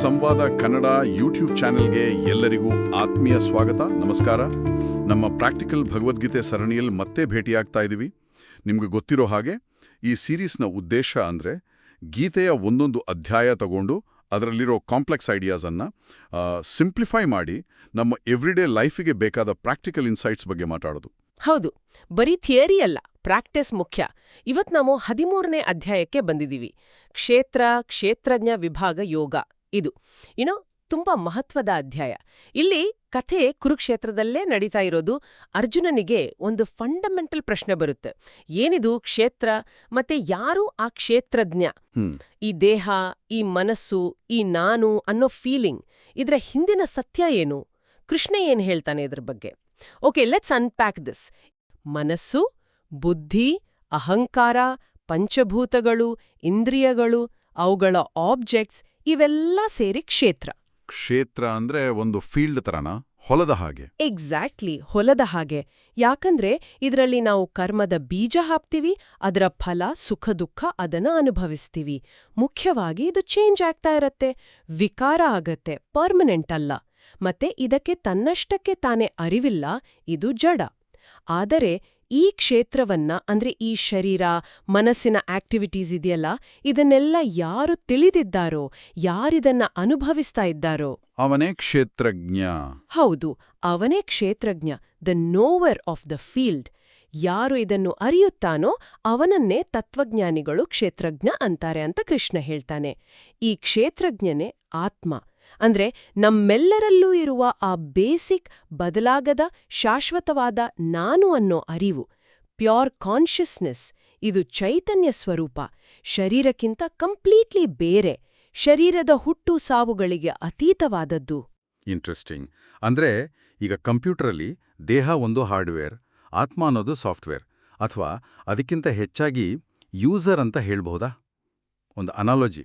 ಸಂವಾದ ಕನ್ನಡ ಯೂಟ್ಯೂಬ್ ಚಾನೆಲ್ಗೆ ಎಲ್ಲರಿಗೂ ಆತ್ಮೀಯ ಸ್ವಾಗತ, ನಮಸ್ಕಾರ. ನಮ್ಮ ಪ್ರಾಕ್ಟಿಕಲ್ ಭಗವದ್ಗೀತೆ ಸರಣಿಯಲ್ಲಿ ಮತ್ತೆ ಭೇಟಿಯಾಗ್ತಾ ಇದ್ದೀವಿ ನಿಮಗೆ ಗೊತ್ತಿರೋ ಹಾಗೆ ಈ ಸೀರೀಸ್ನ ಉದ್ದೇಶ ಅಂದರೆ ಗೀತೆಯ ಒಂದೊಂದು ಅಧ್ಯಾಯ ತಗೊಂಡು ಅದರಲ್ಲಿರೋ ಕಾಂಪ್ಲೆಕ್ಸ್ ಐಡಿಯಾಸನ್ನು ಸಿಂಪ್ಲಿಫೈ ಮಾಡಿ ನಮ್ಮ ಎವ್ರಿಡೇ ಲೈಫಿಗೆ ಬೇಕಾದ ಪ್ರಾಕ್ಟಿಕಲ್ ಇನ್ಸೈಟ್ಸ್ ಬಗ್ಗೆ ಮಾತಾಡೋದು. ಹೌದು. ಬರೀ ಥಿಯರಿ ಅಲ್ಲ, ಪ್ರಾಕ್ಟೀಸ್ ಮುಖ್ಯ. ಇವತ್ ನಾವು ಹದಿಮೂರನೇ ಅಧ್ಯಾಯಕ್ಕೆ ಬಂದಿದ್ದೀವಿ. ಕ್ಷೇತ್ರ, ಕ್ಷೇತ್ರಜ್ಞ ವಿಭಾಗ ಯೋಗ. ಇದು. ಏನೋ ತುಂಬಾ ಮಹತ್ವದ ಅಧ್ಯಾಯ. ಇಲ್ಲಿ ಕಥೆ ಕುರುಕ್ಷೇತ್ರದಲ್ಲೇ ನಡೀತಾ ಇರೋದು ಅರ್ಜುನನಿಗೆ ಒಂದು ಫಂಡಮೆಂಟಲ್ ಪ್ರಶ್ನೆ ಬರುತ್ತೆ. ಏನಿದು ಕ್ಷೇತ್ರ? ಮತ್ತೆ ಯಾರು ಆ ಕ್ಷೇತ್ರಜ್ಞ? ಈ ದೇಹ ಈ ಮನಸ್ಸು ಈ ನಾನು ಅನ್ನೋ ಫೀಲಿಂಗ್ ಇದರ ಹಿಂದಿನ ಸತ್ಯ ಏನು? ಕೃಷ್ಣ ಏನ್ ಹೇಳ್ತಾನೆ ಇದ್ರ ಬಗ್ಗೆ? ಓಕೆ ಲೆಟ್ಸ್ ಅನ್ಪ್ಯಾಕ್ ದಿಸ್ ಮನಸ್ಸು ಬುದ್ಧಿ ಅಹಂಕಾರ ಪಂಚಭೂತಗಳು ಇಂದ್ರಿಯಗಳು ಅವುಗಳ ಆಬ್ಜೆಕ್ಟ್ಸ್ ಇವೆಲ್ಲ ಸೇರಿ ಕ್ಷೇತ್ರ. ಕ್ಷೇತ್ರ ಅಂದ್ರೆ ಒಂದು ಫೀಲ್ಡ್ ತರನಾ? ಹೊಲದ ಹಾಗೆ. ಎಕ್ಸಾಕ್ಟ್ಲಿ ಹೊಲದ ಹಾಗೆ. ಯಾಕಂದ್ರೆ ಇದರಲ್ಲಿ ನಾವು ಕರ್ಮದ ಬೀಜ ಹಾಕ್ತೀವಿ ಅದರ ಫಲ ಸುಖ ದುಃಖ ಅದನ್ನ ಅನುಭವಿಸ್ತೀವಿ. ಮುಖ್ಯವಾಗಿ ಇದು ಚೇಂಜ್ ಆಗ್ತಾ ಇರತ್ತೆ. ವಿಕಾರ ಆಗತ್ತೆ ಪರ್ಮನೆಂಟ್ ಅಲ್ಲ. ಮತ್ತೆ ಇದಕ್ಕೆ ತನ್ನಷ್ಟಕ್ಕೆ ತಾನೇ ಅರಿವಿಲ್ಲ ಇದು ಜಡ. ಆದರೆ ಈ ಕ್ಷೇತ್ರವನ್ನ ಅಂದ್ರೆ ಈ ಶರೀರ ಮನಸ್ಸಿನ ಆಕ್ಟಿವಿಟೀಸ್ ಇದೆಯಲ್ಲ ಇದನ್ನೆಲ್ಲ ಯಾರು ತಿಳಿದಿದ್ದಾರೋ ಯಾರಿದನ್ನ ಅನುಭವಿಸ್ತಾ ಇದ್ದಾರೋ? ಅವನೇ ಕ್ಷೇತ್ರಜ್ಞ. ಹೌದು ಅವನೇ ಕ್ಷೇತ್ರಜ್ಞ the knower of the field ಯಾರು ಇದನ್ನು ಅರಿಯುತ್ತಾನೋ ಅವನನ್ನೇ ತತ್ವಜ್ಞಾನಿಗಳು ಕ್ಷೇತ್ರಜ್ಞ ಅಂತಾರೆ ಅಂತ ಕೃಷ್ಣ ಹೇಳ್ತಾನೆ. ಈ ಕ್ಷೇತ್ರಜ್ಞನೇ ಆತ್ಮ. ಅಂದ್ರೆ ನಮ್ಮೆಲ್ಲರಲ್ಲೂ ಇರುವ ಆ ಬೇಸಿಕ್ ಬದಲಾಗದ ಶಾಶ್ವತವಾದ ನಾನು ಅನ್ನೋ ಅರಿವು ಪ್ಯೂರ್ ಕಾನ್ಷಿಯಸ್ನೆಸ್ ಇದು ಚೈತನ್ಯ ಸ್ವರೂಪ ಶರೀರಕ್ಕಿಂತ ಕಂಪ್ಲೀಟ್ಲಿ ಬೇರೆ ಶರೀರದ ಹುಟ್ಟು ಸಾವುಗಳಿಗೆ ಅತೀತವಾದದ್ದು. ಇಂಟ್ರೆಸ್ಟಿಂಗ್ ಅಂದ್ರೆ ಈಗ ಕಂಪ್ಯೂಟರಲ್ಲಿ ದೇಹ ಒಂದು ಹಾರ್ಡ್ವೇರ್ ಆತ್ಮ ಅನ್ನೋದು ಸಾಫ್ಟ್ವೇರ್ ಅಥವಾ ಅದಕ್ಕಿಂತ ಹೆಚ್ಚಾಗಿ ಯೂಸರ್ ಅಂತ ಹೇಳ್ಬಹುದಾ? ಒಂದು ಅನಾಲಜಿ.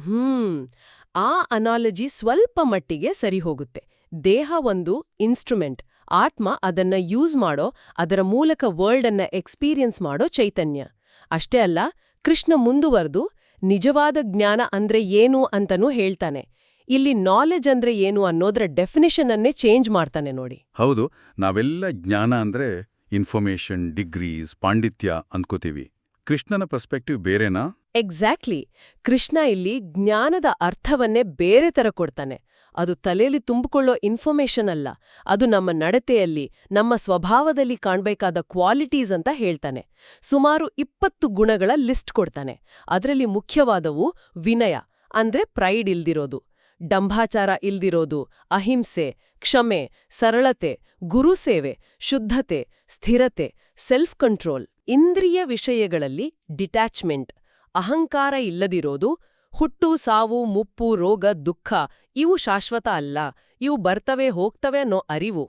ಹ್ಮ್. ಆ ಅನಾಲಜಿ ಸ್ವಲ್ಪ ಮಟ್ಟಿಗೆ ಸರಿ ಹೋಗುತ್ತೆ. ದೇಹ ಒಂದು ಇನ್ಸ್ಟ್ರುಮೆಂಟ್. ಆತ್ಮ ಅದನ್ನ ಯೂಸ್ ಮಾಡೋ, ಅದರ ಮೂಲಕ ವರ್ಲ್ಡ್ ಅನ್ನ ಎಕ್ಸ್ಪೀರಿಯನ್ಸ್ ಮಾಡೋ ಚೈತನ್ಯ. ಅಷ್ಟೇ ಅಲ್ಲ, ಕೃಷ್ಣ ಮುಂದುವರೆದು ನಿಜವಾದ ಜ್ಞಾನ ಅಂದ್ರೆ ಏನು ಅಂತನೂ ಹೇಳ್ತಾನೆ. ಇಲ್ಲಿ ನಾಲೆಜ್ ಅಂದ್ರೆ ಏನು ಅನ್ನೋದ್ರ ಡೆಫಿನೇಷನ್ ಅನ್ನೇ ಚೇಂಜ್ ಮಾಡ್ತಾನೆ ನೋಡಿ. ಹೌದು, ನಾವೆಲ್ಲ ಜ್ಞಾನ ಅಂದ್ರೆ ಇನ್ಫಾರ್ಮೇಶನ್ ಡಿಗ್ರೀಸ್ ಪಾಂಡಿತ್ಯ ಅಂದ್ಕೋತೀವಿ ಕೃಷ್ಣನ ಪರ್ಸ್ಪೆಕ್ಟಿವ್ ಬೇರೆನಾ? ಎಕ್ಸಾಕ್ಟ್ಲಿ ಕೃಷ್ಣ ಇಲ್ಲಿ ಜ್ಞಾನದ ಅರ್ಥವನ್ನೇ ಬೇರೆ ತರ ಕೊಡ್ತಾನೆ. ಅದು ತಲೆಯಲ್ಲಿ ತುಂಬಿಕೊಳ್ಳೋ ಇನ್ಫಾರ್ಮೇಷನ್ ಅಲ್ಲ. ಅದು ನಮ್ಮ ನಡತೆಯಲ್ಲಿ, ನಮ್ಮ ಸ್ವಭಾವದಲ್ಲಿ ಕಾಣಬೇಕಾದ ಕ್ವಾಲಿಟೀಸ್ ಅಂತ ಹೇಳ್ತಾನೆ. ಸುಮಾರು ಇಪ್ಪತ್ತು ಗುಣಗಳ ಲಿಸ್ಟ್ ಕೊಡ್ತಾನೆ. ಅದರಲ್ಲಿ ಮುಖ್ಯವಾದವು ವಿನಯ, ಅಂದ್ರೆ ಪ್ರೈಡ್ ಇಲ್ದಿರೋದು ಡಂಭಾಚಾರ ಇಲ್ದಿರೋದು, ಅಹಿಂಸೆ, ಕ್ಷಮೆ, ಸರಳತೆ, ಗುರುಸೇವೆ, ಶುದ್ಧತೆ, ಸ್ಥಿರತೆ ಸೆಲ್ಫ್ ಕಂಟ್ರೋಲ್ ಇಂದ್ರಿಯ ವಿಷಯಗಳಲ್ಲಿ ಡಿಟ್ಯಾಚ್ಮೆಂಟ್, ಅಹಂಕಾರ ಇಲ್ಲದಿರೋದು, ಹುಟ್ಟು, ಸಾವು, ಮುಪ್ಪು, ರೋಗ, ದುಃಖ, ಇವು ಶಾಶ್ವತ ಅಲ್ಲ, ಇವು ಬರ್ತವೆ ಹೋಗ್ತವೆ ಅನ್ನೋ ಅರಿವು.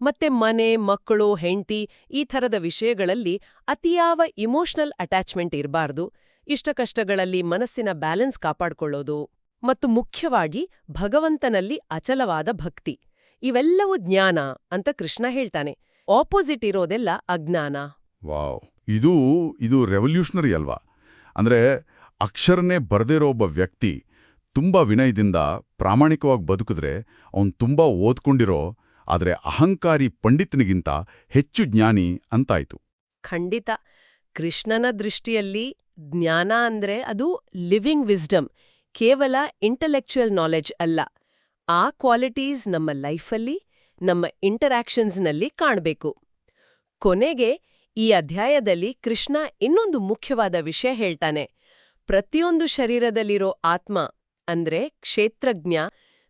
ಮತ್ತೆ ಮನೆ, ಮಕ್ಕಳು, ಹೆಂಡ್ತಿ ಈ ಥರದ ವಿಷಯಗಳಲ್ಲಿ ಅತಿಯಾವ ಇಮೋಷನಲ್ ಅಟ್ಯಾಚ್ಮೆಂಟ್ ಇರಬಾರ್ದು ಇಷ್ಟಕಷ್ಟಗಳಲ್ಲಿ ಮನಸ್ಸಿನ ಬ್ಯಾಲೆನ್ಸ್ ಕಾಪಾಡಿಕೊಳ್ಳೋದು ಮತ್ತು ಮುಖ್ಯವಾಗಿ ಭಗವಂತನಲ್ಲಿ ಅಚಲವಾದ ಭಕ್ತಿ. ಇವೆಲ್ಲವೂ ಜ್ಞಾನ ಅಂತ ಕೃಷ್ಣ ಹೇಳ್ತಾನೆ. ಆಪೋಸಿಟ್ ಇರೋದೆಲ್ಲ ಅಜ್ಞಾನ. ವಾವ್. ಇದು ಇದು ರೆವಲ್ಯೂಷನರಿ ಅಲ್ವಾ? ಅಂದ್ರೆ ಅಕ್ಷರನೇ ಬರೆದಿರೋ ಒಬ್ಬ ವ್ಯಕ್ತಿ ತುಂಬಾ ವಿನಯದಿಂದ ಪ್ರಾಮಾಣಿಕವಾಗಿ ಬದುಕಿದ್ರೆ ಅವನು ತುಂಬಾ ಓದ್ಕೊಂಡಿರೋ, ಆದ್ರೆ ಅಹಂಕಾರಿ ಪಂಡಿತನಿಗಿಂತ ಹೆಚ್ಚು ಜ್ಞಾನಿ ಅಂತಾಯ್ತು. ಖಂಡಿತ. ಕೃಷ್ಣನ ದೃಷ್ಟಿಯಲ್ಲಿ ಜ್ಞಾನ ಅಂದ್ರೆ ಅದು ಲಿವಿಂಗ್ ವಿಸ್ಡಮ್, ಕೇವಲ ಇಂಟಲೆಕ್ಚುಯಲ್ ನಾಲೆಡ್ಜ್ ಅಲ್ಲ. ಆ ಕ್ವಾಲಿಟೀಸ್ ನಮ್ಮ ಲೈಫಲ್ಲಿ, ನಮ್ಮ ಇಂಟರಾಕ್ಷನ್ಸ್ನಲ್ಲಿ ಕಾಣಬೇಕು. ಕೊನೆಗೆ ಈ ಅಧ್ಯಾಯದಲ್ಲಿ ಕೃಷ್ಣ ಇನ್ನೊಂದು ಮುಖ್ಯವಾದ ವಿಷಯ ಹೇಳ್ತಾನೆ. ಪ್ರತಿಯೊಂದು ಶರೀರದಲ್ಲಿರೋ ಆತ್ಮ ಅಂದ್ರೆ ಕ್ಷೇತ್ರಜ್ಞ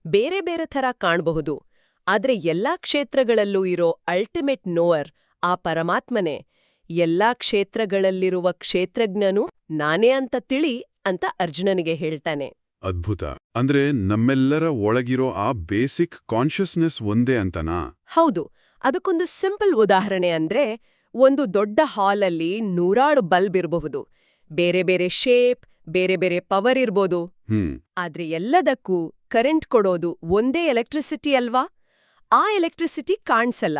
ಬೇರೆ ಬೇರೆ ಥರ ಕಾಣಬಹುದು. ಆದ್ರೆ ಎಲ್ಲಾ ಕ್ಷೇತ್ರಗಳಲ್ಲೂ ಇರೋ ಅಲ್ಟಿಮೇಟ್ ನೋವರ್ ಆ ಪರಮಾತ್ಮನೇ. ಎಲ್ಲಾ ಕ್ಷೇತ್ರಗಳಲ್ಲಿರುವ ಕ್ಷೇತ್ರಜ್ಞನು ನಾನೇ ಅಂತ ತಿಳಿ ಅಂತ ಅರ್ಜುನನಿಗೆ ಹೇಳ್ತಾನೆ. ಅದ್ಭುತ. ಅಂದ್ರೆ ನಮ್ಮೆಲ್ಲರ ಒಳಗಿರೋ ಆ ಬೇಸಿಕ್ ಕಾನ್ಷಿಯಸ್ನೆಸ್ ಒಂದೇ ಅಂತನಾ? ಹೌದು. ಅದಕ್ಕೊಂದು ಸಿಂಪಲ್ ಉದಾಹರಣೆ ಅಂದ್ರೆ ಒಂದು ದೊಡ್ಡ ಹಾಲಲ್ಲಿ ನೂರಾರು ಬಲ್ಬ್ ಇರಬಹುದು. ಬೇರೆ ಬೇರೆ ಶೇಪ್ ಬೇರೆ ಬೇರೆ ಪವರ್ ಇರ್ಬೋದು. ಆದ್ರೆ ಎಲ್ಲದಕ್ಕೂ ಕರೆಂಟ್ ಕೊಡೋದು ಒಂದೇ ಎಲೆಕ್ಟ್ರಿಸಿಟಿ ಅಲ್ವಾ? ಆ ಎಲೆಕ್ಟ್ರಿಸಿಟಿ ಕಾಣ್ಸಲ್ಲ.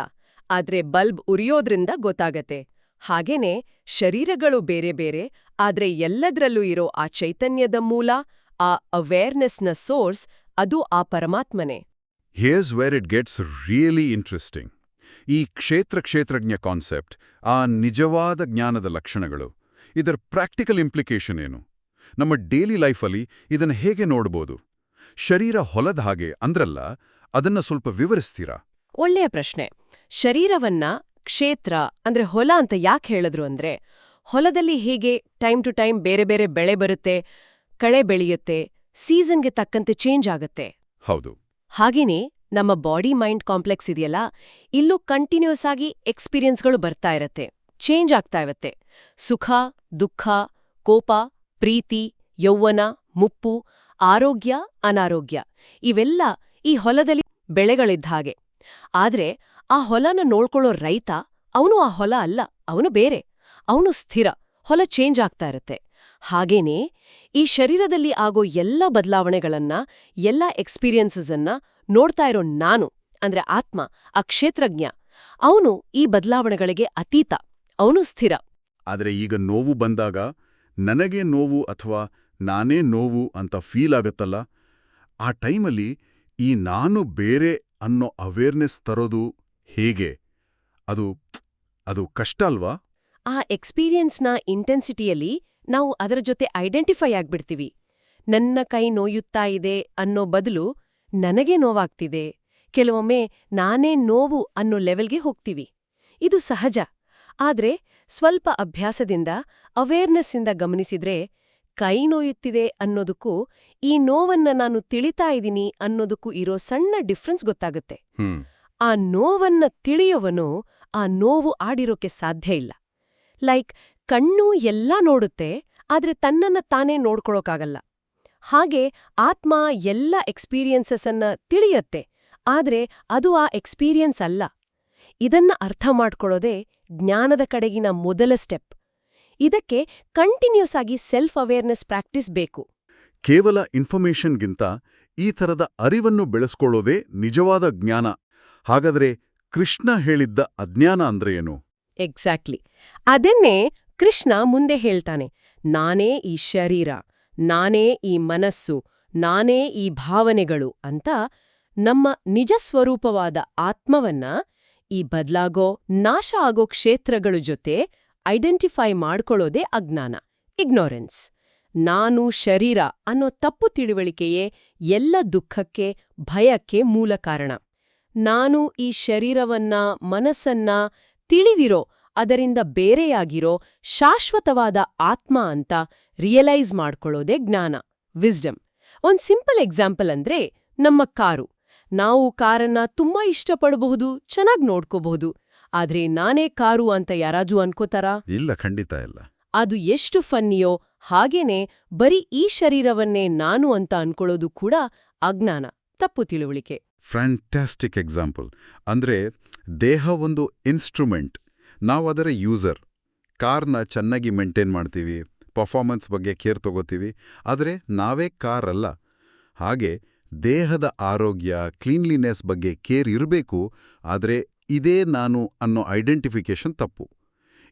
ಆದ್ರೆ ಬಲ್ಬ್ ಉರಿಯೋದ್ರಿಂದ ಗೊತ್ತಾಗತ್ತೆ. ಹಾಗೇನೆ ಶರೀರಗಳು ಬೇರೆ ಬೇರೆ ಆದ್ರೆ ಎಲ್ಲದ್ರಲ್ಲೂ ಇರೋ ಆ ಚೈತನ್ಯದ ಮೂಲ ಆ ಅವೇರ್ನೆಸ್ನ ಸೋರ್ಸ್ ಅದು ಆ ಪರಮಾತ್ಮನೇ. Here's where it gets really interesting ಈ ಕ್ಷೇತ್ರ ಕ್ಷೇತ್ರಜ್ಞ ಕಾನ್ಸೆಪ್ಟ್ ಆ ನಿಜವಾದ ಜ್ಞಾನದ ಲಕ್ಷಣಗಳು ಇದರ ಪ್ರಾಕ್ಟಿಕಲ್ ಇಂಪ್ಲಿಕೇಶನ್ ಏನು? ನಮ್ಮ ಡೇಲಿ ಲೈಫಲ್ಲಿ ಇದನ್ನು ಹೇಗೆ ನೋಡ್ಬೋದು? ಶರೀರ ಹೊಲದ ಹಾಗೆ ಅಂದ್ರಲ್ಲ ಅದನ್ನ ಸ್ವಲ್ಪ ವಿವರಿಸ್ತೀರಾ? ಒಳ್ಳೆಯ ಪ್ರಶ್ನೆ. ಶರೀರವನ್ನ ಕ್ಷೇತ್ರ ಅಂದ್ರೆ ಹೊಲ ಅಂತ ಯಾಕೆ ಹೇಳಿದ್ರು ಅಂದ್ರೆ ಹೊಲದಲ್ಲಿ ಹೇಗೆ ಟೈಮ್ ಟು ಟೈಮ್ ಬೇರೆ ಬೇರೆ ಬೆಳೆ ಬರುತ್ತೆ ಕಳೆ ಬೆಳೆಯುತ್ತೆ ಸೀಸನ್ಗೆ ತಕ್ಕಂತೆ ಚೇಂಜ್ ಆಗುತ್ತೆ. ಹೌದು. ಹಾಗೇನೇ ನಮ್ಮ ಬಾಡಿ ಮೈಂಡ್ ಕಾಂಪ್ಲೆಕ್ಸ್ ಇದೆಯಲ್ಲ, ಇಲ್ಲೂ ಕಂಟಿನ್ಯೂಸ್ ಆಗಿ ಎಕ್ಸ್ಪೀರಿಯನ್ಸ್ಗಳು ಬರ್ತಾ ಇರತ್ತೆ, ಚೇಂಜ್ ಆಗ್ತಾ ಇರತ್ತೆ. ಸುಖ, ದುಃಖ, ಕೋಪ, ಪ್ರೀತಿ ಯೌವನ ಮುಪ್ಪು, ಆರೋಗ್ಯ, ಅನಾರೋಗ್ಯ, ಇವೆಲ್ಲ ಈ ಹೊಲದಲ್ಲಿ ಬೆಳೆಗಳಿದ್ದ ಹಾಗೆ. ಆದ್ರೆ ಆ ಹೊಲನ ನೋಡ್ಕೊಳ್ಳೋ ರೈತ ಅವನು ಆ ಹೊಲ ಅಲ್ಲ, ಅವನು ಬೇರೆ, ಅವನು ಸ್ಥಿರ, ಹೊಲ ಚೇಂಜ್ ಆಗ್ತಾ ಇರತ್ತೆ. ಹಾಗೇನೇ ಈ ಶರೀರದಲ್ಲಿ ಆಗೋ ಎಲ್ಲ ಬದಲಾವಣೆಗಳನ್ನ, ಎಲ್ಲ ಎಕ್ಸ್ಪೀರಿಯನ್ಸಸ್ ಅನ್ನ ನೋಡ್ತಾ ಇರೋ ನಾನು ಅಂದ್ರೆ ಆತ್ಮ ಆ ಕ್ಷೇತ್ರಜ್ಞ ಅವನು ಈ ಬದಲಾವಣೆಗಳಿಗೆ ಅತೀತ ಅವನು ಸ್ಥಿರ. ಆದರೆ ಈಗ ನೋವು ಬಂದಾಗ ನನಗೆ ನೋವು ಅಥವಾ ನಾನೇ ನೋವು ಅಂತ ಫೀಲ್ ಆಗತ್ತಲ್ಲ? ಆ ಟೈಮಲ್ಲಿ ಈ ನಾನು ಬೇರೆ ಅನ್ನೋ ಅವೇರ್ನೆಸ್ ತರೋದು ಹೇಗೆ? ಅದು ಅದು ಕಷ್ಟ ಅಲ್ವಾ? ಆ ಎಕ್ಸ್ಪೀರಿಯನ್ಸ್ನ ಇಂಟೆನ್ಸಿಟಿಯಲ್ಲಿ ನಾವು ಅದರ ಜೊತೆ ಐಡೆಂಟಿಫೈ ಆಗ್ಬಿಡ್ತೀವಿ. ನನ್ನ ಕೈ ನೋಯುತ್ತಾ ಇದೆ ಅನ್ನೋ ಬದಲು ನನಗೆ ನೋವಾಗ್ತಿದೆ. ಕೆಲವೊಮ್ಮೆ ನಾನೇ ನೋವು ಅನ್ನೋ ಲೆವೆಲ್ಗೆ ಹೋಗ್ತೀವಿ. ಇದು ಸಹಜ. ಆದ್ರೆ ಸ್ವಲ್ಪ ಅಭ್ಯಾಸದಿಂದ ಅವೇರ್ನೆಸ್ಸಿಂದ ಗಮನಿಸಿದ್ರೆ ಕೈ ನೋಯುತ್ತಿದೆ ಅನ್ನೋದಕ್ಕೂ ಈ ನೋವನ್ನ ನಾನು ತಿಳಿತಾ ಇದ್ದೀನಿ ಅನ್ನೋದಕ್ಕೂ ಇರೋ ಸಣ್ಣ ಡಿಫ್ರೆನ್ಸ್ ಗೊತ್ತಾಗುತ್ತೆ. ಆ ನೋವನ್ನ ತಿಳಿಯೋವನು ಆ ನೋವು ಆಡಿರೋಕೆ ಸಾಧ್ಯ ಇಲ್ಲ. ಲೈಕ್ ಕಣ್ಣು ಎಲ್ಲ ನೋಡುತ್ತೆ ಆದ್ರೆ ತನ್ನನ್ನ ತಾನೇ ನೋಡ್ಕೊಳೋಕಾಗಲ್ಲ. ಹಾಗೆ ಆತ್ಮ ಎಲ್ಲ ಎಕ್ಸ್ಪೀರಿಯನ್ಸಸ್ಸನ್ನ ತಿಳಿಯತ್ತೆ. ಆದರೆ ಅದು ಆ ಎಕ್ಸ್ಪೀರಿಯನ್ಸ್ ಅಲ್ಲ. ಇದನ್ನ ಅರ್ಥ ಮಾಡ್ಕೊಳ್ಳೋದೇ ಜ್ಞಾನದ ಕಡೆಗಿನ ಮೊದಲ ಸ್ಟೆಪ್ ಇದಕ್ಕೆ ಕಂಟಿನ್ಯೂಸ್ ಆಗಿ ಸೆಲ್ಫ್ ಅವೇರ್ನೆಸ್ ಪ್ರಾಕ್ಟೀಸ್ ಬೇಕು. ಕೇವಲ ಇನ್ಫಾರ್ಮೇಷನ್ಗಿಂತ ಈ ಥರದ ಅರಿವನ್ನು ಬೆಳೆಸ್ಕೊಳ್ಳೋದೇ ನಿಜವಾದ ಜ್ಞಾನ. ಹಾಗಾದ್ರೆ ಕೃಷ್ಣ ಹೇಳಿದ್ದ ಅಜ್ಞಾನ ಅಂದ್ರೆ ಏನು? ಎಕ್ಸಾಕ್ಟ್ಲಿ ಅದನ್ನೇ ಕೃಷ್ಣ ಮುಂದೆ ಹೇಳ್ತಾನೆ. ನಾನೇ ಈ ಶರೀರ. ನಾನೇ ಈ ಮನಸ್ಸು, ನಾನೇ ಈ ಭಾವನೆಗಳು ಅಂತ ನಮ್ಮ ನಿಜ ಸ್ವರೂಪವಾದ ಆತ್ಮವನ್ನ ಈ ಬದ್ಲಾಗೋ, ನಾಶ ಆಗೋ ಕ್ಷೇತ್ರಗಳ ಜೊತೆ ಐಡೆಂಟಿಫೈ ಮಾಡ್ಕೊಳ್ಳೋದೇ ಅಜ್ಞಾನ, ಇಗ್ನೋರೆನ್ಸ್. ನಾನು ಶರೀರ ಅನ್ನೋ ತಪ್ಪು ತಿಳುವಳಿಕೆಯೇ ಎಲ್ಲ ದುಃಖಕ್ಕೆ, ಭಯಕ್ಕೆ ಮೂಲ ಕಾರಣ. ನಾನು ಈ ಶರೀರವನ್ನ, ಮನಸ್ಸನ್ನ ತಿಳಿದಿರೋ, ಅದರಿಂದ ಬೇರೆಯಾಗಿರೋ, ಶಾಶ್ವತವಾದ ಆತ್ಮ ಅಂತ ರಿಯಲೈಸ್ ಮಾಡ್ಕೊಳ್ಳೋದೇ ಜ್ಞಾನ ವಿಸ್ಡಮ್. ಒಂದ್ ಸಿಂಪಲ್ ಎಕ್ಸಾಂಪಲ್ ಅಂದ್ರೆ ನಮ್ಮ ಕಾರು. ನಾವು ಕಾರನ್ನ ತುಂಬಾ ಇಷ್ಟಪಡಬಹುದು ಚೆನ್ನಾಗಿ ನೋಡ್ಕೋಬಹುದು. ಆದ್ರೆ ನಾನೇ ಕಾರು ಅಂತ ಯಾರಾದ್ರೂ ಅನ್ಕೋತಾರಾ? ಇಲ್ಲ ಖಂಡಿತ ಇಲ್ಲ. ಅದು ಎಷ್ಟು ಫನ್ನಿಯೋ ಹಾಗೇನೆ ಬರೀ ಈ ಶರೀರವನ್ನೇ ನಾನು ಅಂತ ಅನ್ಕೊಳ್ಳೋದು ಕೂಡ ಅಜ್ಞಾನ ತಪ್ಪು ತಿಳುವಳಿಕೆ. ಫ್ಯಾಂಟಾಸ್ಟಿಕ್ ಎಕ್ಸಾಂಪಲ್ ಅಂದ್ರೆ ದೇಹ ಒಂದು ಇನ್ಸ್ಟ್ರೂಮೆಂಟ್ ನಾವು ಅದರ ಯೂಸರ್. ಕಾರ್ನ ಚೆನ್ನಾಗಿ ಮೇಂಟೈನ್ ಮಾಡ್ತೀವಿ. ಪರ್ಫಾರ್ಮೆನ್ಸ್ ಬಗ್ಗೆ ಕೇರ್ ತಗೋತೀವಿ. ಆದರೆ ನಾವೇ ಕಾರ್ ಅಲ್ಲ ಹಾಗೆ ದೇಹದ ಆರೋಗ್ಯ ಕ್ಲೀನ್ಲಿನೆಸ್ ಬಗ್ಗೆ ಕೇರ್ ಇರಬೇಕು. ಆದರೆ ಇದೇ ನಾನು ಅನ್ನೋ ಐಡೆಂಟಿಫಿಕೇಶನ್ ತಪ್ಪು.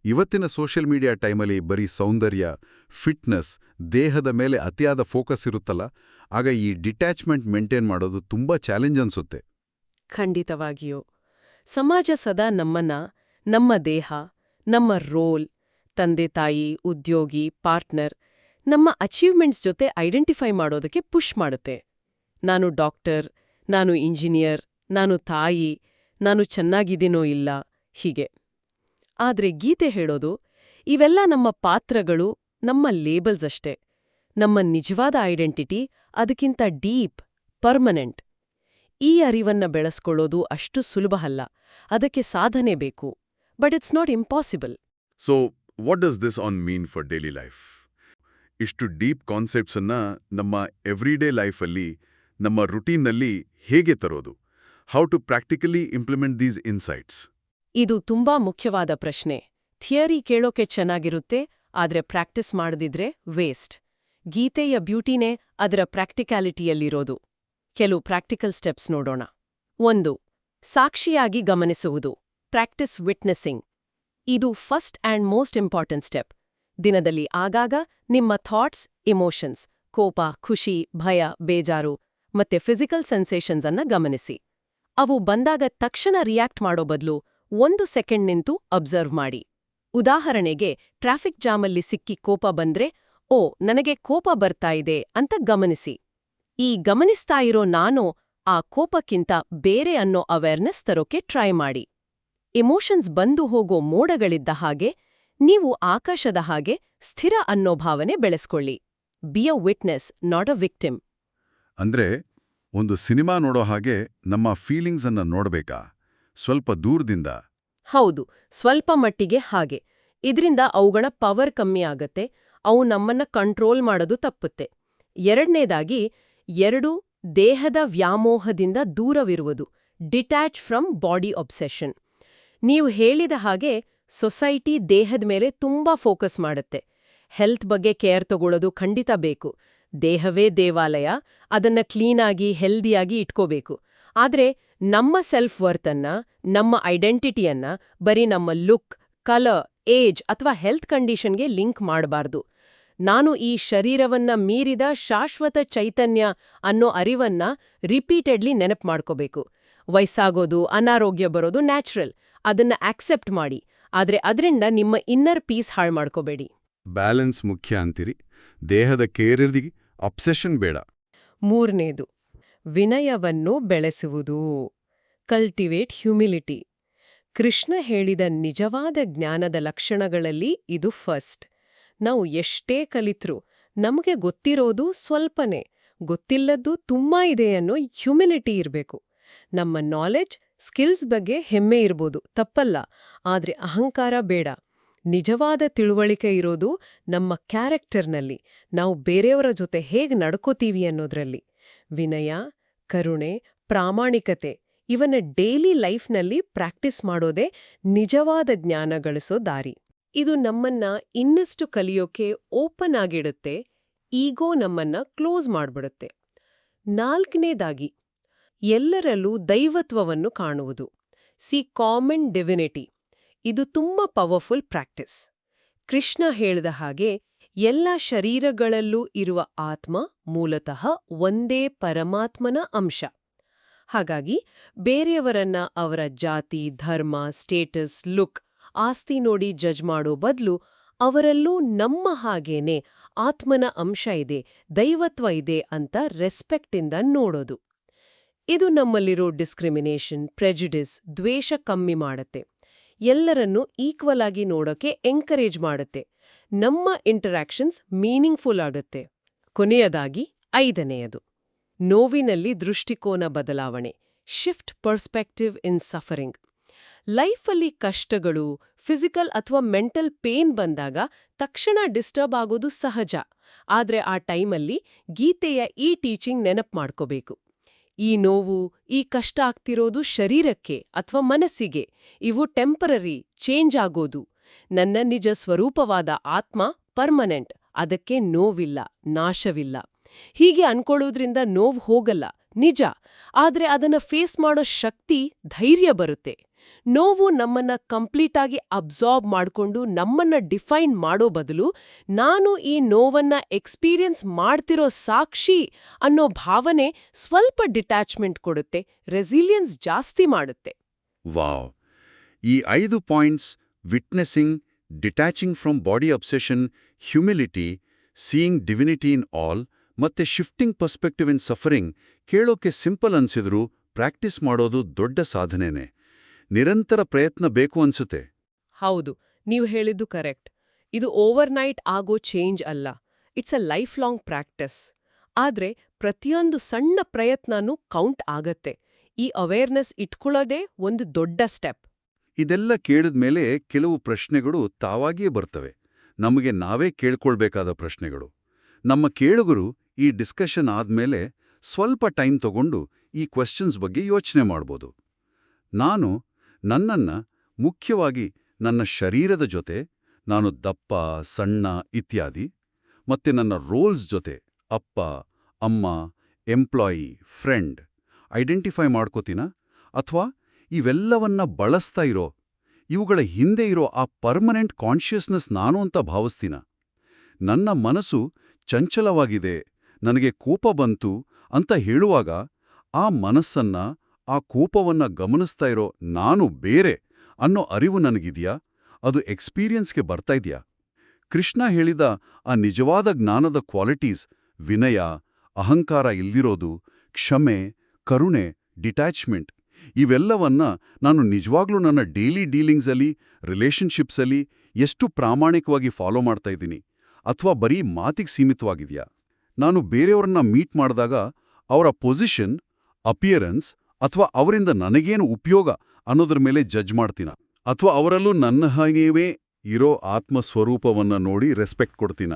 ಇವತ್ತಿನ ಸೋಷಿಯಲ್ ಮೀಡಿಯಾ ಟೈಮಲ್ಲಿ ಬರೀ ಸೌಂದರ್ಯ ಫಿಟ್ನೆಸ್ ದೇಹದ ಮೇಲೆ ಅತಿಯಾದ ಫೋಕಸ್ ಇರುತ್ತಲ್ಲ. ಆಗ ಈ ಡಿಟ್ಯಾಚ್ಮೆಂಟ್ ಮೇಂಟೈನ್ ಮಾಡೋದು ತುಂಬ ಚಾಲೆಂಜ್ ಅನ್ಸುತ್ತೆ. ಖಂಡಿತವಾಗಿಯೂ. ಸಮಾಜ ಸದಾ ನಮ್ಮನ್ನ, ನಮ್ಮ ದೇಹ, ನಮ್ಮ ರೋಲ್ ತಂದೆ, ತಾಯಿ, ಉದ್ಯೋಗಿ, ಪಾರ್ಟ್ನರ್ ನಮ್ಮ ಅಚೀವ್ಮೆಂಟ್ಸ್ ಜೊತೆ ಐಡೆಂಟಿಫೈ ಮಾಡೋದಕ್ಕೆ ಪುಷ್ ಮಾಡುತ್ತೆ. ನಾನು ಡಾಕ್ಟರ್, ನಾನು ಇಂಜಿನಿಯರ್, ನಾನು ತಾಯಿ, ನಾನು ಚೆನ್ನಾಗಿದ್ದೀನೋ ಇಲ್ಲ, ಹೀಗೆ. ಆದ್ರೆ ಗೀತೆ ಹೇಳೋದು ಇವೆಲ್ಲ ನಮ್ಮ ಪಾತ್ರಗಳು, ನಮ್ಮ ಲೇಬಲ್ಸ್ ಅಷ್ಟೇ. ನಮ್ಮ ನಿಜವಾದ ಐಡೆಂಟಿಟಿ ಅದಕ್ಕಿಂತ ಡೀಪ್, ಪರ್ಮನೆಂಟ್. ಈ ಅರಿವನ್ನ ಬೆಳೆಸ್ಕೊಳ್ಳೋದು ಅಷ್ಟು ಸುಲಭ ಅಲ್ಲ, ಅದಕ್ಕೆ ಸಾಧನೆ ಬೇಕು, but it's not impossible. So what does this on mean for daily life ಇಷ್ಟು ಡೀಪ್ ಕಾನ್ಸೆಪ್ಟ್ಸನ್ನು ನಮ್ಮ ಎವ್ರಿಡೇ ಲೈಫಲ್ಲಿ ನಮ್ಮ ರುಟೀನ್ನಲ್ಲಿ ಹೇಗೆ ತರೋದು? How to practically implement these insights ಇದು ತುಂಬಾ ಮುಖ್ಯವಾದ ಪ್ರಶ್ನೆ. ಥಿಯರಿ ಕೇಳೋಕೆ ಚೆನ್ನಾಗಿರುತ್ತೆ, ಆದ್ರೆ ಪ್ರಾಕ್ಟೀಸ್ ಮಾಡದಿದ್ರೆ ವೇಸ್ಟ್. ಗೀತೆಯ ಬ್ಯೂಟಿನೇ ಅದರ ಪ್ರಾಕ್ಟಿಕ್ಯಾಲಿಟಿಯಲ್ಲಿರೋದು. ಕೆಲವು ಪ್ರಾಕ್ಟಿಕಲ್ ಸ್ಟೆಪ್ಸ್ ನೋಡೋಣ. ಒಂದು, ಸಾಕ್ಷಿಯಾಗಿ ಗಮನಿಸುವುದು. Practice witnessing. ಇದು first and most important step. ದಿನದಲ್ಲಿ ಆಗಾಗ ನಿಮ್ಮ ಥಾಟ್ಸ್, ಇಮೋಷನ್ಸ್, ಕೋಪ, ಖುಷಿ, ಭಯ, ಬೇಜಾರು ಮತ್ತೆ ಫಿಸಿಕಲ್ ಸೆನ್ಸೇಷನ್ಸ್ ಅನ್ನ ಗಮನಿಸಿ. ಅವು ಬಂದಾಗ ತಕ್ಷಣ ರಿಯಾಕ್ಟ್ ಮಾಡೋ ಬದಲು ಒಂದು ಸೆಕೆಂಡ್ ನಿಂತು ಅಬ್ಸರ್ವ್ ಮಾಡಿ. ಉದಾಹರಣೆಗೆ, ಟ್ರಾಫಿಕ್ ಜಾಮಲ್ಲಿ ಸಿಕ್ಕಿ ಕೋಪ ಬಂದ್ರೆ, ಓ, ನನಗೆ ಕೋಪ ಬರ್ತಾ ಇದೆ ಅಂತ ಗಮನಿಸಿ. ಈ ಗಮನಿಸ್ತಾ ಇರೋ ನಾನು ಆ ಕೋಪಕ್ಕಿಂತ ಬೇರೆ ಅನ್ನೋ ಅವೇರ್ನೆಸ್ ತರೋಕೆ ಟ್ರೈ ಮಾಡಿ. ಎಮೋಷನ್ಸ್ ಬಂದು ಹೋಗೋ ಮೋಡಗಳಿದ್ದ ಹಾಗೆ ನೀವು ಆಕಾಶದ ಹಾಗೆ ಸ್ಥಿರ ಅನ್ನೋ ಭಾವನೆ ಬೆಳೆಸ್ಕೊಳ್ಳಿ. Be a witness not a victim ಅಂದ್ರೆ ಒಂದು ಸಿನಿಮಾ ನೋಡೋ ಹಾಗೆ ನಮ್ಮ ಫೀಲಿಂಗ್ಸ್ ಅನ್ನ ನೋಡ್ಬೇಕಾ? ಸ್ವಲ್ಪ ದೂರದಿಂದ. ಹೌದು ಸ್ವಲ್ಪ ಮಟ್ಟಿಗೆ ಹಾಗೆ. ಇದರಿಂದ ಅವುಗಳ ಪವರ್ ಕಮ್ಮಿ ಆಗತ್ತೆ ಅವು ನಮ್ಮನ್ನ ಕಂಟ್ರೋಲ್ ಮಾಡೋದು ತಪ್ಪುತ್ತೆ. ಎರಡನೇದಾಗಿ ಎರಡು ದೇಹದ ವ್ಯಾಮೋಹದಿಂದ ದೂರವಿರುವುದು ಡಿಟ್ಯಾಚ್ ಫ್ರಮ್ ಬಾಡಿ ಒಬ್ಸೆಷನ್ ನೀವು ಹೇಳಿದ ಹಾಗೆ ಸೊಸೈಟಿ ದೇಹದ ಮೇಲೆ ತುಂಬಾ ಫೋಕಸ್ ಮಾಡುತ್ತೆ. ಹೆಲ್ತ್ ಬಗ್ಗೆ ಕೇರ್ ತಗೊಳ್ಳೋದು ಖಂಡಿತ ಬೇಕು. ದೇಹವೇ ದೇವಾಲಯ, ಅದನ್ನ ಕ್ಲೀನಾಗಿ, ಹೆಲ್ದಿಯಾಗಿ ಇಟ್ಕೋಬೇಕು. ಆದರೆ ನಮ್ಮ ಸೆಲ್ಫ್ ವರ್ತನ್ನ ನಮ್ಮ ಐಡೆಂಟಿಟಿಯನ್ನ ಬರೀ ನಮ್ಮ ಲುಕ್ ಕಲರ್ ಏಜ್ ಅಥವಾ ಹೆಲ್ತ್ ಕಂಡೀಷನ್ಗೆ ಲಿಂಕ್ ಮಾಡಬಾರ್ದು. ನಾನು ಈ ಶರೀರವನ್ನ ಮೀರಿದ ಶಾಶ್ವತ ಚೈತನ್ಯ ಅನ್ನೋ ಅರಿವನ್ನ ರಿಪೀಟೆಡ್ಲಿ ನೆನಪು ಮಾಡ್ಕೋಬೇಕು. ವಯಸ್ಸಾಗೋದು, ಅನಾರೋಗ್ಯ ಬರೋದು ನ್ಯಾಚುರಲ್ ಅದನ್ನ ಆಕ್ಸೆಪ್ಟ್ ಮಾಡಿ. ಆದ್ರೆ ಅದರಿಂದ ನಿಮ್ಮ ಇನ್ನರ್ ಪೀಸ್ ಹಾಳು ಮಾಡ್ಕೋಬೇಡಿ. ಬ್ಯಾಲೆನ್ಸ್ ಮುಖ್ಯ ಅಂತೀರಿ. ದೇಹದ ಕೇರಿರ್ದಿ ಅಬ್ಸೆಷನ್ ಬೇಡ. ಮೂರನೇದು ವಿನಯವನ್ನು ಬೆಳೆಸುವುದು. ಕಲ್ಟಿವೇಟ್ ಹ್ಯುಮಿಲಿಟಿ ಕೃಷ್ಣ ಹೇಳಿದ ನಿಜವಾದ ಜ್ಞಾನದ ಲಕ್ಷಣಗಳಲ್ಲಿ ಇದು ಫಸ್ಟ್ ನಾವು ಎಷ್ಟೇ ಕಲಿತರೂ ನಮಗೆ ಗೊತ್ತಿರೋದು ಸ್ವಲ್ಪನೇ ಗೊತ್ತಿಲ್ಲದ್ದು ತುಂಬಾ ಇದೆ ಅನ್ನೋ ಹ್ಯುಮಿಲಿಟಿ ಇರಬೇಕು. ನಮ್ಮ ನಾಲೆಡ್ಜ್ ಸ್ಕಿಲ್ಸ್ ಬಗ್ಗೆ ಹೆಮ್ಮೆ ಇರ್ಬೋದು, ತಪ್ಪಲ್ಲ, ಆದರೆ ಅಹಂಕಾರ ಬೇಡ. ನಿಜವಾದ ತಿಳುವಳಿಕೆ ಇರೋದು ನಮ್ಮ ಕ್ಯಾರೆಕ್ಟರ್ನಲ್ಲಿ. ನಾವು ಬೇರೆಯವರ ಜೊತೆ ಹೇಗೆ ನಡ್ಕೋತೀವಿ ಅನ್ನೋದ್ರಲ್ಲಿ. ವಿನಯ, ಕರುಣೆ, ಪ್ರಾಮಾಣಿಕತೆ ಇವನ್ನ ಡೈಲಿ ಲೈಫ್ನಲ್ಲಿ ಪ್ರಾಕ್ಟೀಸ್ ಮಾಡೋದೇ ನಿಜವಾದ ಜ್ಞಾನ ಗಳಿಸೋ ದಾರಿ. ಇದು ನಮ್ಮನ್ನ ಇನ್ನಷ್ಟು ಕಲಿಯೋಕೆ ಓಪನ್ ಆಗಿಡುತ್ತೆ, ಈಗೋ ನಮ್ಮನ್ನ ಕ್ಲೋಸ್ ಮಾಡ್ಬಿಡುತ್ತೆ. ನಾಲ್ಕನೇದಾಗಿ ಎಲ್ಲರಲ್ಲೂ ದೈವತ್ವವನ್ನು ಕಾಣುವುದು. ಸಿ ಕಾಮನ್ ಡಿವಿನಿಟಿ ಇದು ತುಂಬಾ ಪವರ್ಫುಲ್ ಪ್ರಾಕ್ಟೀಸ್ ಕೃಷ್ಣ ಹೇಳಿದ ಹಾಗೆ ಎಲ್ಲ ಶರೀರಗಳಲ್ಲೂ ಇರುವ ಆತ್ಮ ಮೂಲತಃ ಒಂದೇ ಪರಮಾತ್ಮನ ಅಂಶ. ಹಾಗಾಗಿ ಬೇರೆಯವರನ್ನ ಅವರ ಜಾತಿ, ಧರ್ಮ ಸ್ಟೇಟಸ್ ಲುಕ್ ಆಸ್ತಿ ನೋಡಿ ಜಜ್ ಮಾಡೋ ಬದಲು ಅವರಲ್ಲೂ ನಮ್ಮ ಹಾಗೇನೆ ಆತ್ಮನ ಅಂಶ ಇದೆ, ದೈವತ್ವ ಇದೆ ಅಂತ ರೆಸ್ಪೆಕ್ಟಿಂದ ನೋಡೋದು. ಇದು ನಮ್ಮಲ್ಲಿರೋ ಡಿಸ್ಕ್ರಿಮಿನೇಷನ್, ಪ್ರೆಜುಡಿಸ್, ದ್ವೇಷ ಕಮ್ಮಿ ಮಾಡುತ್ತೆ. ಎಲ್ಲರನ್ನೂ ಈಕ್ವಲ್ ಆಗಿ ನೋಡೋಕೆ ಎಂಕರೇಜ್ ಮಾಡುತ್ತೆ. ನಮ್ಮ ಇಂಟರಾಕ್ಷನ್ಸ್ ಮೀನಿಂಗ್ಫುಲ್ ಆಗುತ್ತೆ. ಕೊನೆಯದಾಗಿ, ಐದನೆಯದು, ನೋವಿನಲ್ಲಿ ದೃಷ್ಟಿಕೋನ ಬದಲಾವಣೆ, ಶಿಫ್ಟ್ ಪರ್ಸ್ಪೆಕ್ಟಿವ್ ಇನ್ ಸಫರಿಂಗ್. ಲೈಫಲ್ಲಿ ಕಷ್ಟಗಳು, ಫಿಸಿಕಲ್ ಅಥವಾ ಮೆಂಟಲ್ ಪೇನ್ ಬಂದಾಗ ತಕ್ಷಣ ಡಿಸ್ಟರ್ಬ್ ಆಗೋದು ಸಹಜ. ಆದ್ರೆ ಆ ಟೈಮಲ್ಲಿ ಗೀತೆಯ ಈ ಟೀಚಿಂಗ್ ನೆನಪು ಮಾಡ್ಕೋಬೇಕು. ಈ ನೋವು, ಈ ಕಷ್ಟ ಆಗ್ತಿರೋದು ಶರೀರಕ್ಕೆ ಅಥವಾ ಮನಸ್ಸಿಗೆ. ಇವು ಟೆಂಪರರಿ ಚೇಂಜ್ ಆಗೋದು. ನನ್ನ ನಿಜ ಸ್ವರೂಪವಾದ ಆತ್ಮ ಪರ್ಮನೆಂಟ್ ಅದಕ್ಕೆ ನೋವಿಲ್ಲ, ನಾಶವಿಲ್ಲ. ಹೀಗೆ ಅನ್ಕೊಳ್ಳೋದ್ರಿಂದ ನೋವು ಹೋಗಲ್ಲ, ನಿಜ. ಆದ್ರೆ ಅದನ್ನ ಫೇಸ್ ಮಾಡೋ ಶಕ್ತಿ ಧೈರ್ಯ ಬರುತ್ತೆ. ನೋವು ನಮ್ಮನ್ನ ಕಂಪ್ಲೀಟ್ ಆಗಿ ಅಬ್ಸಾರ್ಬ್ ಮಾಡ್ಕೊಂಡು ನಮ್ಮನ್ನ ಡಿಫೈನ್ ಮಾಡೋ ಬದಲು ನಾನು ಈ ನೋವನ್ನ ಎಕ್ಸ್ಪೀರಿಯನ್ಸ್ ಮಾಡ್ತಿರೋ ಸಾಕ್ಷಿ ಅನ್ನೋ ಭಾವನೆ ಸ್ವಲ್ಪ ಡಿಟ್ಯಾಚ್ಮೆಂಟ್ ಕೊಡುತ್ತೆ, ರೆಸಿಲಿಯನ್ಸ್ ಜಾಸ್ತಿ ಮಾಡುತ್ತೆ. ವಾವ್! ಈ ಐದು points witnessing, detaching from body obsession, humility, seeing divinity in all ಮತ್ತೆ ಶಿಫ್ಟಿಂಗ್ ಪರ್ಸ್ಪೆಕ್ಟಿವ್ ಇನ್ ಸಫರಿಂಗ್ ಕೇಳೋಕೆ ಸಿಂಪಲ್ ಅನ್ಸಿದ್ರೂ ಪ್ರಾಕ್ಟೀಸ್ ಮಾಡೋದು ದೊಡ್ಡ ಸಾಧನೆನೇ. ನಿರಂತರ ಪ್ರಯತ್ನ ಬೇಕು ಅನ್ಸುತ್ತೆ. ಹೌದು ನೀವು ಹೇಳಿದ್ದು ಕರೆಕ್ಟ್. ಇದು ಓವರ್ನೈಟ್ ಆಗೋ ಚೇಂಜ್ ಅಲ್ಲ it's a life long practice. ಆದ್ರೆ ಪ್ರತಿಯೊಂದು ಸಣ್ಣ ಪ್ರಯತ್ನನೂ ಕೌಂಟ್ ಆಗತ್ತೆ. ಈ ಅವೇರ್ನೆಸ್ ಇಟ್ಕೊಳ್ಳೋದೇ ಒಂದು ದೊಡ್ಡ ಸ್ಟೆಪ್. ಇದೆಲ್ಲ ಕೇಳಿದ್ಮೇಲೆ ಕೆಲವು ಪ್ರಶ್ನೆಗಳು ತಾವಾಗಿಯೇ ಬರ್ತವೆ. ನಮಗೆ ನಾವೇ ಕೇಳ್ಕೊಳ್ಬೇಕಾದ ಪ್ರಶ್ನೆಗಳು. ನಮ್ಮ ಕೇಳುಗರು ಈ ಡಿಸ್ಕಷನ್ ಆದ್ಮೇಲೆ ಸ್ವಲ್ಪ ಟೈಮ್ ತಗೊಂಡು ಈ ಕ್ವೆಶ್ಚನ್ಸ್ ಬಗ್ಗೆ ಯೋಚನೆ ಮಾಡ್ಬೋದು. ನಾನು ನನ್ನನ್ನ ಮುಖ್ಯವಾಗಿ ನನ್ನ ಶರೀರದ ಜೊತೆ, ನಾನು ದಪ್ಪ, ಸಣ್ಣ ಇತ್ಯಾದಿ, ಮತ್ತೆ ನನ್ನ ರೋಲ್ಸ್ ಜೊತೆ ಅಪ್ಪ, ಅಮ್ಮ ಎಂಪ್ಲಾಯಿ ಫ್ರೆಂಡ್ ಐಡೆಂಟಿಫೈ ಮಾಡ್ಕೋತೀನ? ಅಥವಾ ಇವೆಲ್ಲವನ್ನ ಬಳಸ್ತಾ ಇರೋ, ಇವುಗಳ ಹಿಂದೆ ಇರೋ ಆ ಪರ್ಮನೆಂಟ್ ಕಾನ್ಷಿಯಸ್ನೆಸ್ ನಾನು ಅಂತ ಭಾವಿಸ್ತೀನ? ನನ್ನ ಮನಸ್ಸು ಚಂಚಲವಾಗಿದೆ, ನನಗೆ ಕೋಪ ಬಂತು ಅಂತ ಹೇಳುವಾಗ ಆ ಮನಸ್ಸನ್ನ ಆ ಕೋಪವನ್ನ ಗಮನಿಸ್ತಾ ಇರೋ ನಾನು ಬೇರೆ ಅನ್ನೋ ಅರಿವು ನನಗಿದೆಯಾ? ಅದು ಎಕ್ಸ್ಪೀರಿಯನ್ಸ್ಗೆ ಬರ್ತಾ ಇದೆಯಾ? ಕೃಷ್ಣ ಹೇಳಿದ ಆ ನಿಜವಾದ ಜ್ಞಾನದ ಕ್ವಾಲಿಟೀಸ್ ವಿನಯ, ಅಹಂಕಾರ ಇಲ್ದಿರೋದು, ಕ್ಷಮೆ, ಕರುಣೆ, ಡಿಟ್ಯಾಚ್ಮೆಂಟ್ ಇವೆಲ್ಲವನ್ನ ನಾನು ನಿಜವಾಗ್ಲೂ ನನ್ನ ಡೈಲಿ ಡೀಲಿಂಗ್ಸಲ್ಲಿ, ರಿಲೇಷನ್ಶಿಪ್ಸಲ್ಲಿ ಎಷ್ಟು ಪ್ರಾಮಾಣಿಕವಾಗಿ ಫಾಲೋ ಮಾಡ್ತಾ ಇದ್ದೀನಿ ಅಥವಾ ಬರೀ ಮಾತಿಗೆ ಸೀಮಿತವಾಗಿದೆಯಾ? ನಾನು ಬೇರೆಯವ್ರನ್ನ ಮೀಟ್ ಮಾಡಿದಾಗ ಅವರ ಪೊಸಿಷನ್, ಅಪಿಯರೆನ್ಸ್ ಅಥವಾ ಅವರಿಂದ ನನಗೇನು ಉಪಯೋಗ ಅನ್ನೋದ್ರ ಮೇಲೆ ಜಡ್ಜ್ ಮಾಡ್ತೀನ. ಅಥವಾ ಅವರಲ್ಲೂ ನನ್ನ ಹಾಗೆಯೇ ಇರೋ ಆತ್ಮಸ್ವರೂಪವನ್ನ ನೋಡಿ ರೆಸ್ಪೆಕ್ಟ್ ಕೊಡ್ತೀನ.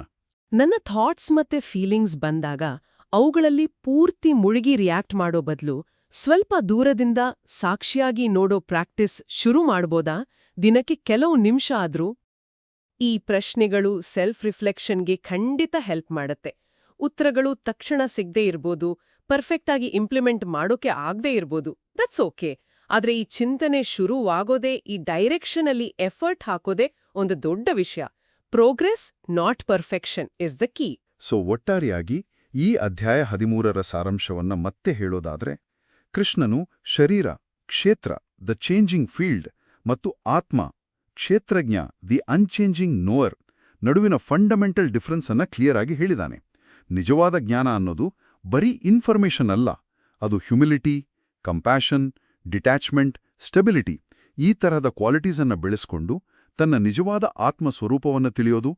ನನ್ನ ಥಾಟ್ಸ್ ಮತ್ತೆ ಫೀಲಿಂಗ್ಸ್ ಬಂದಾಗ ಅವುಗಳಲ್ಲಿ ಪೂರ್ತಿ ಮುಳುಗಿ ರಿಯಾಕ್ಟ್ ಮಾಡೋ ಬದಲು ಸ್ವಲ್ಪ ದೂರದಿಂದ ಸಾಕ್ಷಿಯಾಗಿ ನೋಡೋ ಪ್ರಾಕ್ಟೀಸ್ ಶುರು ಮಾಡ್ಬೋದಾ? ದಿನಕ್ಕೆ ಕೆಲವು ನಿಮಿಷ ಆದ್ರೂ ಈ ಪ್ರಶ್ನೆಗಳು ಸೆಲ್ಫ್ ರಿಫ್ಲೆಕ್ಷನ್ಗೆ ಖಂಡಿತ ಹೆಲ್ಪ್ ಮಾಡತ್ತೆ. ಉತ್ತರಗಳು ತಕ್ಷಣ ಸಿಗದೇ ಇರ್ಬೋದು. ಪರ್ಫೆಕ್ಟಾಗಿ ಇಂಪ್ಲಿಮೆಂಟ್ ಮಾಡೋಕೆ ಆಗದೇ ಇರ್ಬೋದು. ದಟ್ಸ್ ಓಕೆ ಆದ್ರೆ ಈ ಚಿಂತನೆ ಶುರುವಾಗೋದೇ, ಈ ಡೈರೆಕ್ಷನಲ್ಲಿ ಎಫರ್ಟ್ ಹಾಕೋದೇ ಒಂದು ದೊಡ್ಡ ವಿಷಯ. Progress not perfection is the key so ಒಟ್ಟಾರೆಯಾಗಿ ಈ ಅಧ್ಯಾಯ ಹದಿಮೂರರ ಸಾರಾಂಶವನ್ನ ಮತ್ತೆ ಹೇಳೋದಾದ್ರೆ, ಕೃಷ್ಣನು ಶರೀರ, ಕ್ಷೇತ್ರ ದ ಚೇಂಜಿಂಗ್ ಫೀಲ್ಡ್ ಮತ್ತು ಆತ್ಮ, ಕ್ಷೇತ್ರಜ್ಞ ದಿ ಅನ್ಚೇಂಜಿಂಗ್ ನೋವರ್ ನಡುವಿನ ಫಂಡಮೆಂಟಲ್ ಡಿಫರೆನ್ಸ್ ಅನ್ನ ಕ್ಲಿಯರ್ ಆಗಿ ಹೇಳಿದಾನೆ. ನಿಜವಾದ ಜ್ಞಾನ ಅನ್ನೋದು ಬರೀ ಇನ್ಫಾರ್ಮೇಷನ್ ಅಲ್ಲ, ಅದು ಹ್ಯುಮಿಲಿಟಿ ಕಂಪ್ಯಾಷನ್ ಡಿಟ್ಯಾಚ್ಮೆಂಟ್ ಸ್ಟೆಬಿಲಿಟಿ ಈ ತರಹದ ಕ್ವಾಲಿಟೀಸನ್ನು ಬೆಳೆಸ್ಕೊಂಡು ತನ್ನ ನಿಜವಾದ ಆತ್ಮ ಸ್ವರೂಪವನ್ನು ತಿಳಿಯೋದು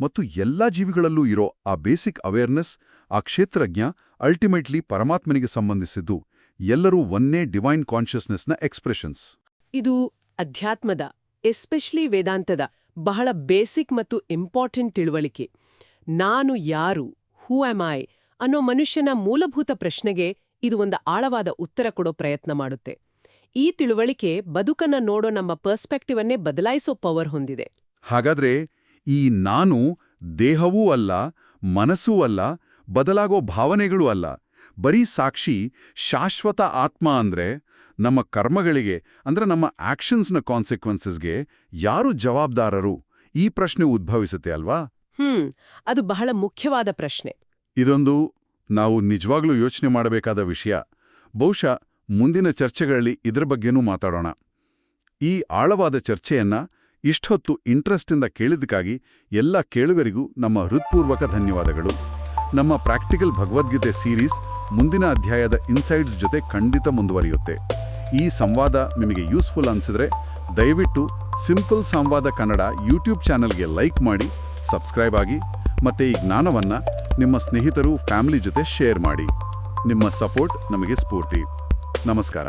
ಮತ್ತು ಎಲ್ಲಾ ಜೀವಿಗಳಲ್ಲೂ ಇರೋ ಆ ಬೇಸಿಕ್ ಅವೇರ್ನೆಸ್ ಆ ಕ್ಷೇತ್ರಜ್ಞ ಅಲ್ಟಿಮೇಟ್ಲಿ ಪರಮಾತ್ಮನಿಗೆ ಸಂಬಂಧಿಸಿದ್ದು ಎಲ್ಲರೂ ಒಂದೇ ಡಿವೈನ್ ಕಾನ್ಷಿಯಸ್ನೆಸ್ನ ಎಕ್ಸ್ಪ್ರೆಷನ್ಸ್ ಇದು ಅಧ್ಯಾತ್ಮದ ಎಸ್ಪೆಷಲಿ ವೇದಾಂತದ, ಬಹಳ ಬೇಸಿಕ್ ಮತ್ತು ಇಂಪಾರ್ಟೆಂಟ್ ತಿಳುವಳಿಕೆ. ನಾನು ಯಾರು ಹೂ ಆಮ್ ಐ ಅನ್ನೋ ಮನುಷ್ಯನ ಮೂಲಭೂತ ಪ್ರಶ್ನೆಗೆ ಇದು ಒಂದು ಆಳವಾದ ಉತ್ತರ ಕೊಡೋ ಪ್ರಯತ್ನ ಮಾಡುತ್ತೆ. ಈ ತಿಳುವಳಿಕೆ ಬದುಕನ್ನ ನೋಡೋ ನಮ್ಮ ಪರ್ಸ್ಪೆಕ್ಟಿವನ್ನೇ ಬದಲಾಯಿಸೋ ಪವರ್ ಹೊಂದಿದೆ. ಹಾಗಾದ್ರೆ ಈ ನಾನು ದೇಹವೂ ಅಲ್ಲ ಮನಸ್ಸೂ ಅಲ್ಲ ಬದಲಾಗೋ ಭಾವನೆಗಳೂ ಅಲ್ಲ ಬರೀ ಸಾಕ್ಷಿ ಶಾಶ್ವತ ಆತ್ಮ ಅಂದ್ರೆ ನಮ್ಮ ಕರ್ಮಗಳಿಗೆ ಅಂದ್ರೆ ನಮ್ಮ ಆಕ್ಷನ್ಸ್ನ ಕಾನ್ಸಿಕ್ವೆನ್ಸಸ್ಗೆ ಯಾರು ಜವಾಬ್ದಾರರು? ಈ ಪ್ರಶ್ನೆ ಉದ್ಭವಿಸುತ್ತೆ ಅಲ್ವಾ? ಹ್ಮ್ ಅದು ಬಹಳ ಮುಖ್ಯವಾದ ಪ್ರಶ್ನೆ. ಇದೊಂದು ನಾವು ನಿಜವಾಗ್ಲೂ ಯೋಚನೆ ಮಾಡಬೇಕಾದ ವಿಷಯ. ಬಹುಶಃ ಮುಂದಿನ ಚರ್ಚೆಗಳಲ್ಲಿ ಇದರ ಬಗ್ಗೆನೂ ಮಾತಾಡೋಣ. ಈ ಆಳವಾದ ಚರ್ಚೆಯನ್ನ ಇಷ್ಟೊತ್ತು ಇಂಟ್ರೆಸ್ಟಿಂದ ಕೇಳಿದ್ದಕ್ಕಾಗಿ ಎಲ್ಲ ಕೇಳುಗರಿಗೂ ನಮ್ಮ ಹೃತ್ಪೂರ್ವಕ ಧನ್ಯವಾದಗಳು. ನಮ್ಮ ಪ್ರಾಕ್ಟಿಕಲ್ ಭಗವದ್ಗೀತೆ ಸೀರೀಸ್ ಮುಂದಿನ ಅಧ್ಯಾಯದ ಇನ್ಸೈಟ್ಸ್ ಜೊತೆ ಖಂಡಿತ ಮುಂದುವರಿಯುತ್ತೆ. ಈ ಸಂವಾದ ನಿಮಗೆ ಯೂಸ್ಫುಲ್ ಅನ್ಸಿದ್ರೆ ದಯವಿಟ್ಟು ಸಿಂಪಲ್ ಸಂವಾದ ಕನ್ನಡ ಯೂಟ್ಯೂಬ್ ಚಾನಲ್ಗೆ ಲೈಕ್ ಮಾಡಿ, ಸಬ್ಸ್ಕ್ರೈಬ್ ಆಗಿ ಮತ್ತೆ ಈ ಜ್ಞಾನವನ್ನ ನಿಮ್ಮ ಸ್ನೇಹಿತರು ಫ್ಯಾಮಿಲಿ ಜೊತೆ ಶೇರ್ ಮಾಡಿ. ನಿಮ್ಮ ಸಪೋರ್ಟ್ ನಮಗೆ ಸ್ಫೂರ್ತಿ. ನಮಸ್ಕಾರ.